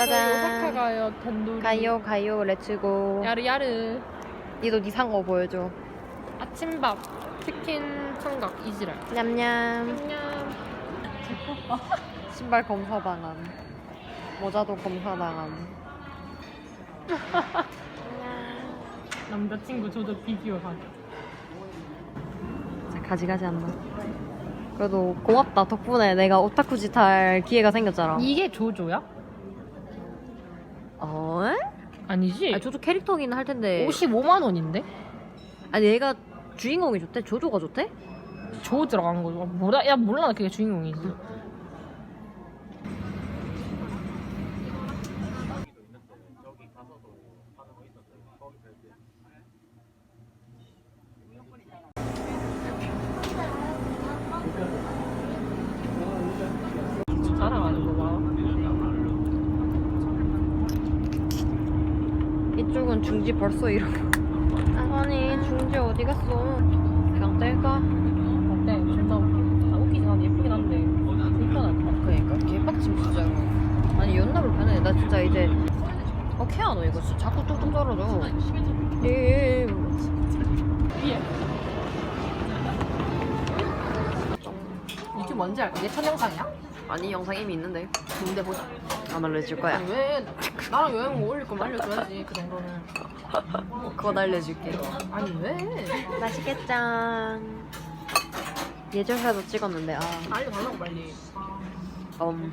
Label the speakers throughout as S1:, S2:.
S1: 짜잔.
S2: 오사카 가요 단돌이.
S1: 가요 가요 렛츠고.
S2: 야르야르.
S1: 니도 니 산 거 보여줘.
S2: 아침밥 치킨 삼각 이지랄.
S1: 냠냠.
S2: 안녕.
S1: 신발 검사 당함. 모자도 검사 당함.
S2: 남자친구 저도 비디오 하기.
S1: 진짜 가지가지 않나. 그래도 고맙다. 덕분에 내가 오타쿠 짓 할 기회가 생겼잖아.
S2: 이게 조조야?
S1: 어?
S2: 아니지.
S1: 아니, 조조 캐릭터긴 할 텐데.
S2: 55만 원인데?
S1: 아니 얘가 주인공이 좋대? 조조가 좋대?
S2: 조 들어간 거죠. 뭐라? 야 몰라 그게 주인공이지. 자랑하는 거 봐.
S1: 이쪽은 중지 벌써 이러고. 아니 중지 어디 갔어? 그냥 뗄까?
S2: 어때? 진짜 웃기- 아, 웃기진 않아. 예쁘긴 한데 같아.
S1: 그러니까 개빡침 진짜로. 아니 연납을 변해. 나 진짜 이제 어 케아노 이거 진짜 자꾸 뚝뚝 떨어져. 예.
S2: 위에. 유튜브 뭔지 알까? 예천 영상이야?
S1: 아니 영상 이미 있는데
S2: 뭔데 보자.
S1: 안 알려줄 거야.
S2: 아니 왜 나랑 여행 올릴 거면 알려줘야지 그 정도는.
S1: 그거 알려줄게.
S2: 아니 왜?
S1: 맛있겠죠. 예절사도 찍었는데 아.
S2: 알려달라고 빨리.
S1: 음.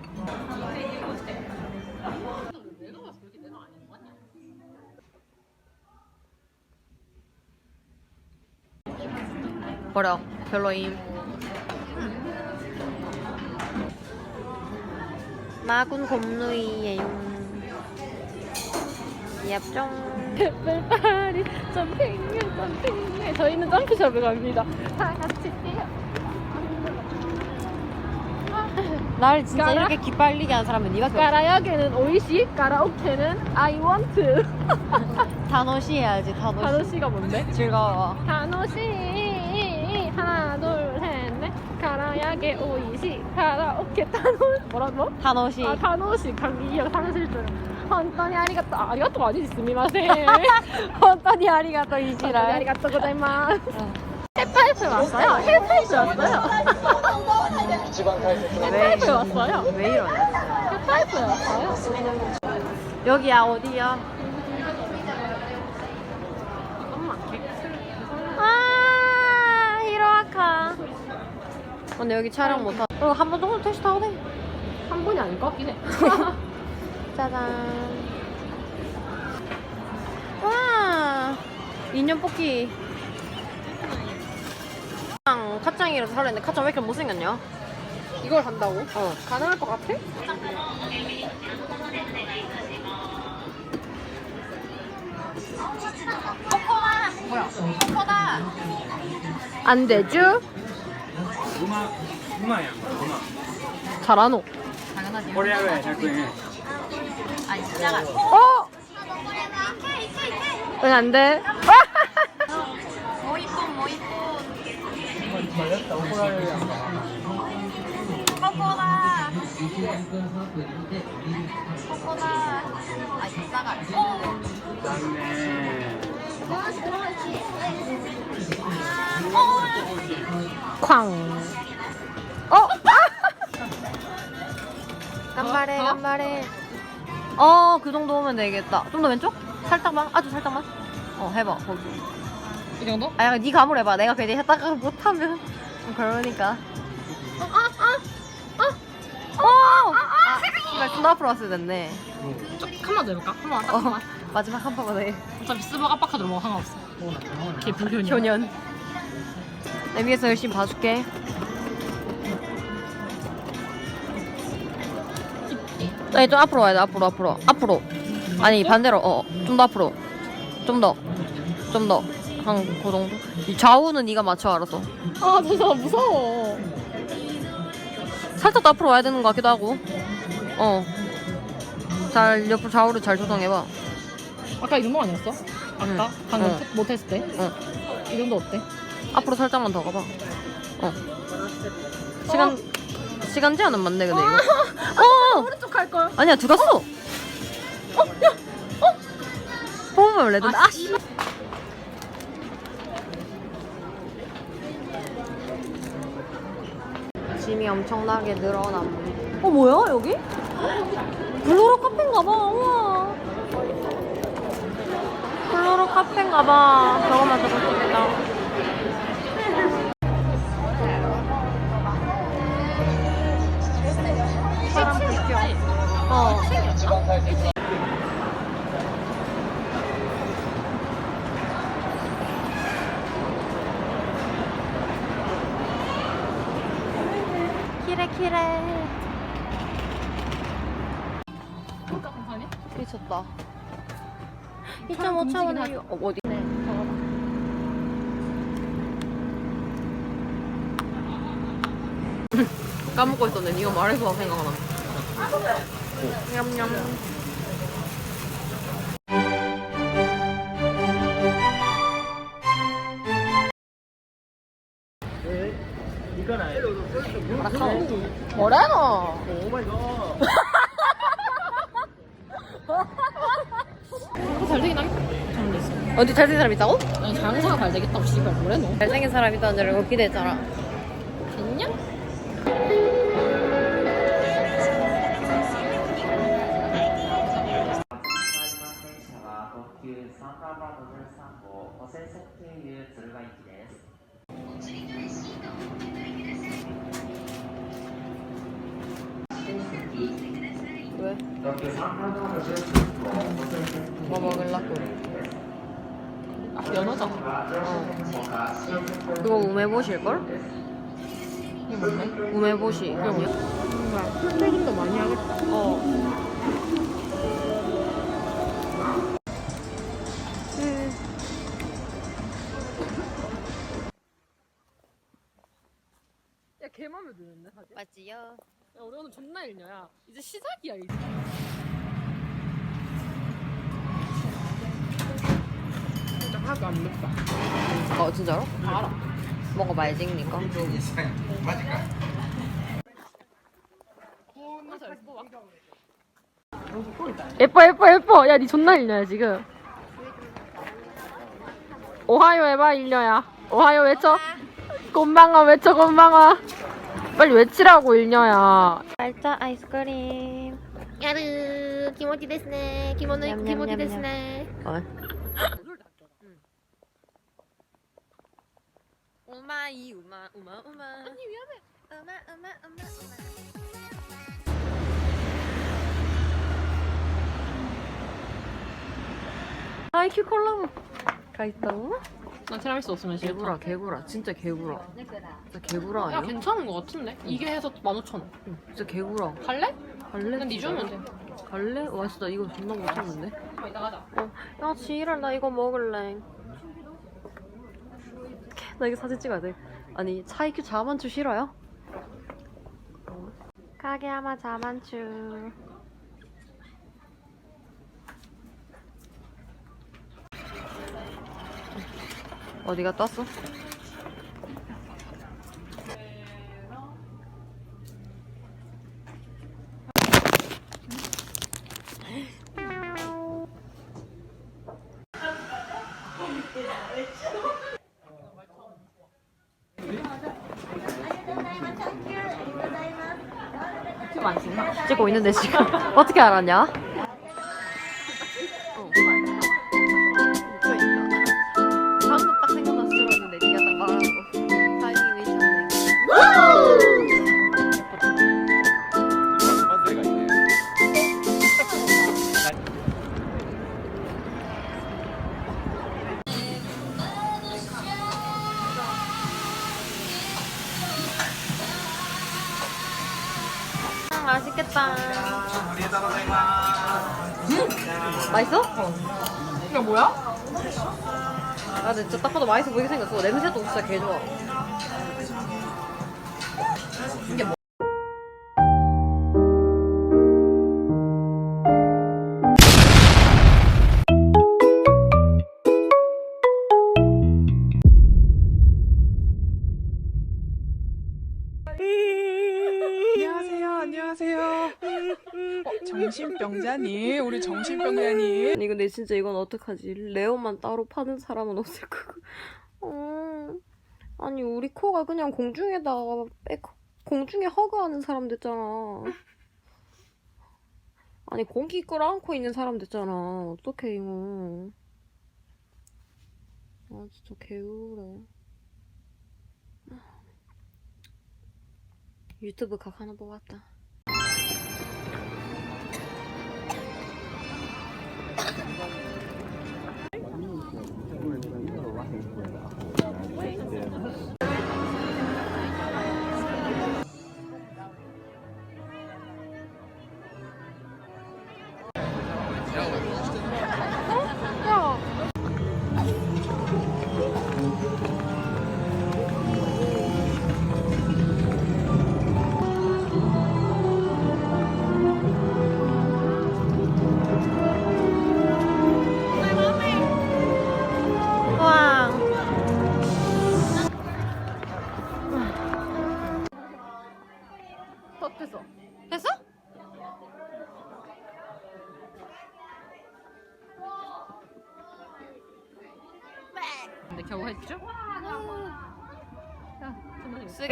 S1: 버려. 별로임. 마군 곰누이예요. 얍종.
S2: 햇살파리 점핑해 점핑해 저희는 점프샵을 갑니다. 다 같이 뛰어.
S1: 날 진짜
S2: 까라?
S1: 이렇게 기빨리게 하는 사람은 네가 그
S2: 가라야게는 오이시, 가라오케는 I want.
S1: 단어시 해야지 단어시.
S2: 단호씨가 뭔데?
S1: 즐거워.
S2: 단호씨 가라야게 오이시 가라오케 단호 뭐라고?
S1: 단어시.
S2: 아 단호씨 강기역 상실줄 헌터니 아리가또. 아, 아리가또가 아니지. 스미마세.
S1: 어떠니 아리가또
S2: 헌터니
S1: 이지랄.
S2: 아리가또 고자이마스 햇파이프 왔어요? 햇파이프 왔어요? 햇파이프 왔어요?
S1: 왜 이러냐?
S2: 햇파이프 왔어요?
S1: 여기야 어디야? 아 히로아카. 근데 여기 촬영 못하. 어, 한번 정도 택시 타도 돼.
S2: 한 분이 아닐 것 같긴 해
S1: 짜잔. 와 인형 뽑기. 카짱, 카짱이라서 설레는데 카짱 왜 이렇게 못생겼냐?
S2: 이걸 한다고?
S1: 어.
S2: 가능할 것 같아? 안 되죠?
S3: 馬馬やん馬
S2: 잘하노
S3: これやるや100円
S2: 어? 응, 안 돼.
S1: 뭐 이쁜 뭐 이쁜. 코코다. 코코다. 아 이따가.
S3: 残念
S2: 쾅. 어?
S1: 간발해
S2: 더?
S1: 간발해. 어 그 정도 오면 되겠다. 좀 더 왼쪽? 살짝만 아주 살짝만. 어 해봐 거기.
S2: 이 정도?
S1: 아 약간 네 감을 해봐. 내가 괜히 했다가 못하면 좀 그러니까. 어! 아, 정말 존나 앞으로 왔어야 됐네.
S2: 한번 더 해볼까? 한번 딱
S1: 어,
S2: 한번.
S1: 마지막 한 번만 해.
S2: 어차피 스벅 압박하도록 뭐 상관없어. 걔 불효냐.
S1: 효년. 내 위해서 열심히 봐줄게. 아니 좀 앞으로 와야 돼. 앞으로 앞으로 앞으로. 아니 반대로. 어, 좀 더 앞으로. 좀 더. 좀 더. 한 그 정도. 이 좌우는 네가 맞춰 알아서.
S2: 아, 저 사람 무서워.
S1: 살짝 더 앞으로 와야 되는 것 같기도 하고. 어. 잘 옆으로 좌우를 잘 조정해봐.
S2: 아까 이 정도 아니었어? 아까?
S1: 응.
S2: 방금
S1: 응.
S2: 못 했을 때?
S1: 응.
S2: 이 정도 어때?
S1: 앞으로 살짝만 더 가봐. 어. 시간 시간 제한은 맞네 근데 이거. 어.
S2: 오른쪽 갈 걸.
S1: 아니야 들어갔어. 먹으면 레전드. 아 씨. 짐이 엄청나게 늘어남. 어 뭐야 여기? 블루로 카페인가 봐. 우와. 블루로 카페인가 봐. 저거 만 들었습니다. 키레 키레. 미쳤다. 2.5 차 원에 어, 어디? 네, 까먹고 있었네. 이거 말해서 생각나. 냠냠. 뭐래노?
S2: 잘 되긴 하겠다. 잘됐어.
S1: 어디 잘생긴 사람 있다고?
S2: 아니 장사가 잘 되겠다고 씨발 뭐래 너?
S1: 잘생긴 사람 있다는 줄 알고 기대했잖아.
S2: 됐냐?
S1: 왜? 뭐 먹을라고?
S2: 아 연어잖아.
S1: 어. 그거 우메보실걸?
S2: 이게 뭔데?
S1: 우메보시. 아니야?
S2: 뭔가 풀떼김도 많이 하겠다.
S1: 어.
S2: 야개 맘에 드는데 사실.
S1: 맞지요?
S2: 야 우리 오늘 존나 일녀야. 이제 시작이야 이제. 진짜 하나도 안 맵다.
S1: 어, 진짜로?
S2: 알아.
S1: 먹어봐야지, 그니까.
S2: 예뻐 예뻐 예뻐. 야니 존나 일녀야 지금. 오하요 해봐 일녀야. 오하요 외쳐. 곤방아 외쳐 곤방아. 빨리 외치라고 일녀야.
S1: 알짜 아이스크림.
S2: 야르 기모티 데스네.
S1: 냠냠냠냠.
S2: 기모티 데스네.
S1: 어. 우마이 우마 우마 우마.
S2: 아니 위험해.
S1: 우마 우마 우마 우마. 아이 큐 콜라보 가 있다고?
S2: 난 티라미수 없으면 싫다.
S1: 개구라 개구라 진짜 개구라 진짜 개구라
S2: 야
S1: 아니야?
S2: 괜찮은 거 같은데? 이게 해서 15,000원.
S1: 진짜 개구라
S2: 갈래?
S1: 갈래?
S2: 난니 주면 돼.
S1: 갈래? 와 진짜 이거 존나 못했는데
S2: 이따 가자.
S1: 어, 야 지랄 나 이거 먹을래 나 이거 사진 찍어야 돼 아니 차이큐 자만추 싫어요? 가게야마 자만추 어디 갔다 왔어? 찍고 있는데 지금 어떻게 알았냐? 아 근데 진짜 딱 봐도 맛있어 보이게 생겼어 냄새도 진짜 개 좋아
S4: 안녕하세요, 안녕하세요. 어, 정신병 정신병자니? 우리 정신병자니?
S1: 아니 근데 진짜 이건 어떡하지? 레오만 따로 파는 사람은 없을 거고. 어. 아니 우리 코가 그냥 공중에다가 백 공중에 허그하는 사람 됐잖아. 아니 공기 끌어안고 있는 사람 됐잖아. 어떡해 이거. 아 진짜 개우래. 유튜브 각 하나 뽑았다.
S2: Thank you.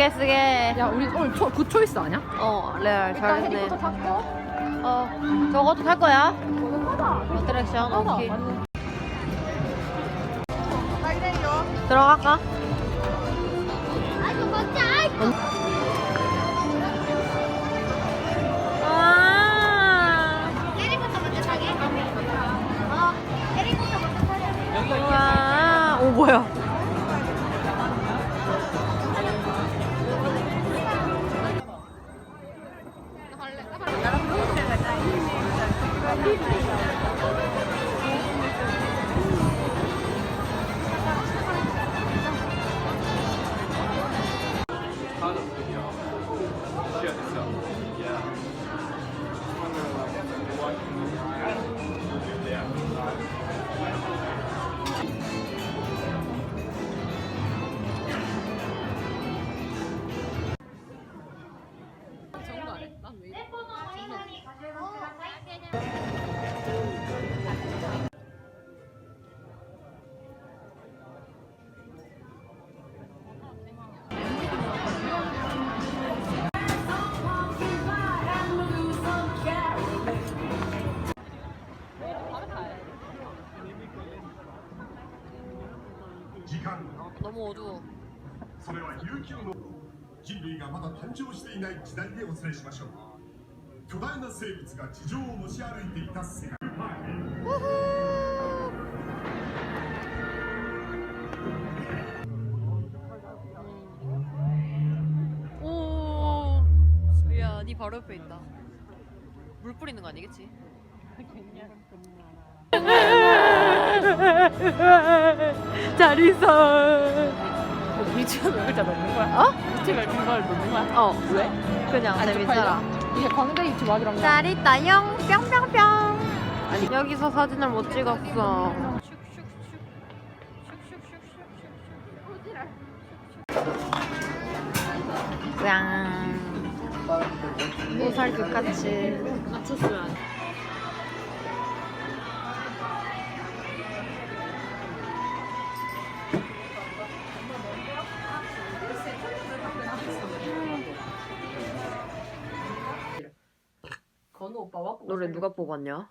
S1: 쓰게 쓰게.
S2: 야 우리 오늘 초, 굿 초이스 아니야?
S1: 어 레알
S2: 일단
S1: 잘했네.
S2: 헤리부터 탔고
S1: 어 저것도 탈 거야?
S2: 저거 타다.
S1: 어트랙션
S2: 타다.
S1: 오케이.
S2: 맞네.
S1: 들어갈까? 와.
S5: 해리포터 먼저 타게. 어, 해리포터 먼저 타게.
S1: 와. 오 뭐야? 너무 어두워.
S6: それは悠久の人類がまだ誕生していない時代でお伝えしましょう巨大な生物が地上を持ち歩いていた世界
S1: 오. 야, 네 바로 옆에 있다. 물 뿌리는 거 아니겠지? 잘 있어.
S2: 몇 글자 넣는 거야? 어? 몇 글자 넣는 거야?
S1: 어,
S2: 왜?
S1: 그냥
S2: 안
S1: 재밌더라.
S2: 이게 광대 유튜브 하기로
S1: 잘 있다용 뿅뿅뿅. 아니 여기서 사진을 못 찍었어. 짱. 보살교 같이.
S2: 맞췄어야
S1: 노래 누가 뽑았냐?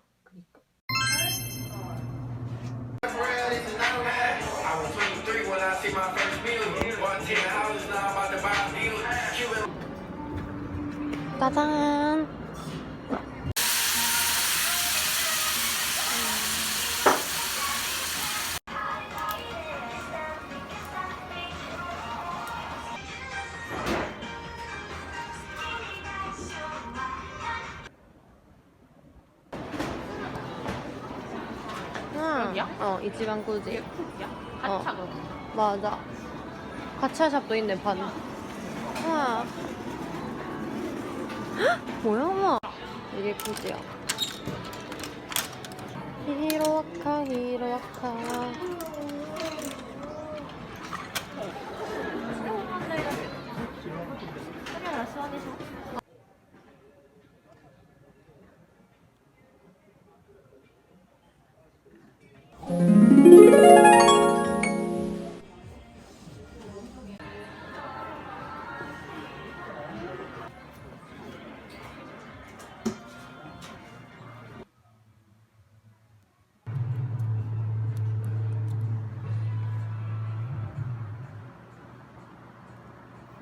S1: 짜잔.
S2: 여기야?
S1: 어, 이 집안 꾸지.
S2: 야
S1: 어.
S2: 한차가
S1: 맞아. 가차샵도 있네, 반. 헉, 뭐야, 엄마. 이게 꾸지야. 히로아카, 히로아카.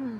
S1: 嗯。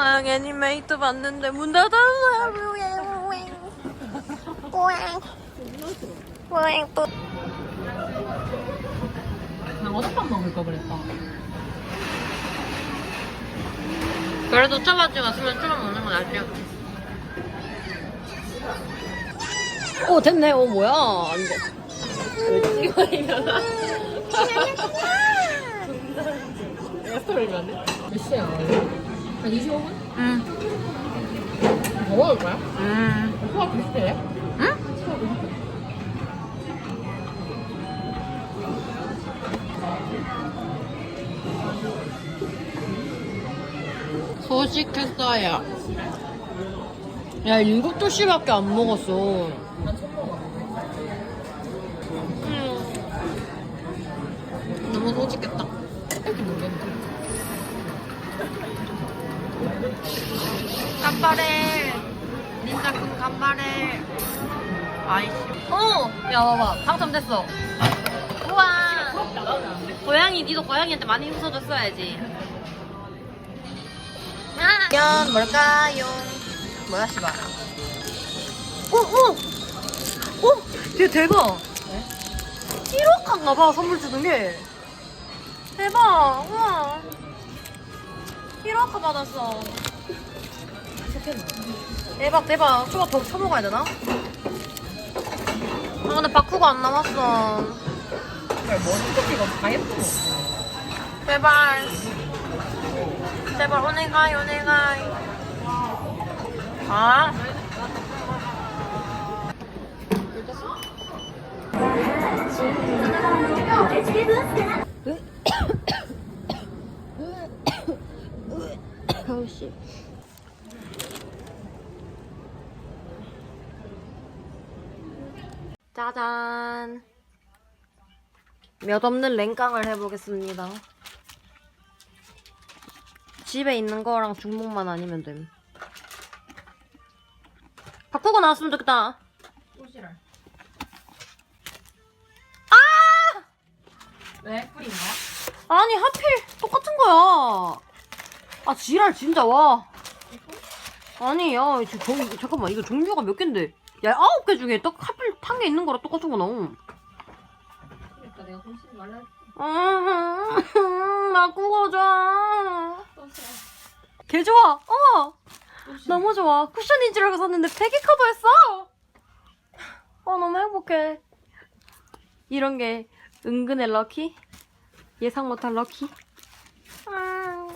S1: 아, 애니메이트 봤는데 문 닫았어.
S2: 나 어젯밤 먹을 거 그랬다.
S1: 그래도 초밥집 왔으면 초밥 먹는 건 낫지. 오 됐네. 오 뭐야? 안 돼.
S2: 스토리를 안 돼? 몇 시야? 한 25분?
S1: 응.
S2: 더 먹을 거야?
S1: 음.
S2: 소화 비슷해?
S1: 소식했어요. 야, 일곱 도시밖에 안 먹었어. 닌자군 간발해. 아이씨. 어! 야, 봐봐. 당첨됐어. 우와. 고양이, 니도 고양이한테 많이 웃어줬어야지. 면 뭘까요? 뭐야 씨발 오! 오! 오! 얘 대박 1억한가 봐 선물 주는 게 대박 우와 1억 받았어 대박 대박. 초밥 더 쳐먹어야 되나? 아 근데 바쿠가 안 남았어.
S2: 이거 다 예뻐.
S1: 제발. 제발 오네가이 오네가이. 아? 아우씨 짜잔 몇 없는 랭깡을 해보겠습니다 집에 있는 거랑 중복만 아니면 됨. 바꾸고 나왔으면 좋겠다.
S2: 소시랄.
S1: 아!
S2: 왜? 뿌린 거야?
S1: 아니 하필 똑같은 거야. 아 지랄 진짜 와. 아니 야 저, 종, 잠깐만 이거 종류가 몇 갠데? 야 아홉 개 중에 딱 하필 탄 게 있는 거랑 똑같은 거 나옴.
S2: 그러니까 내가 손 말라.
S1: 음, 바꾸고 줘.
S2: 소시랄.
S1: 개 좋아. 어. 너무 좋아. 쿠션인 줄 알고 샀는데 베개 커버였어. 어 너무 행복해. 이런 게 은근의 럭키. 예상 못한 럭키. 음.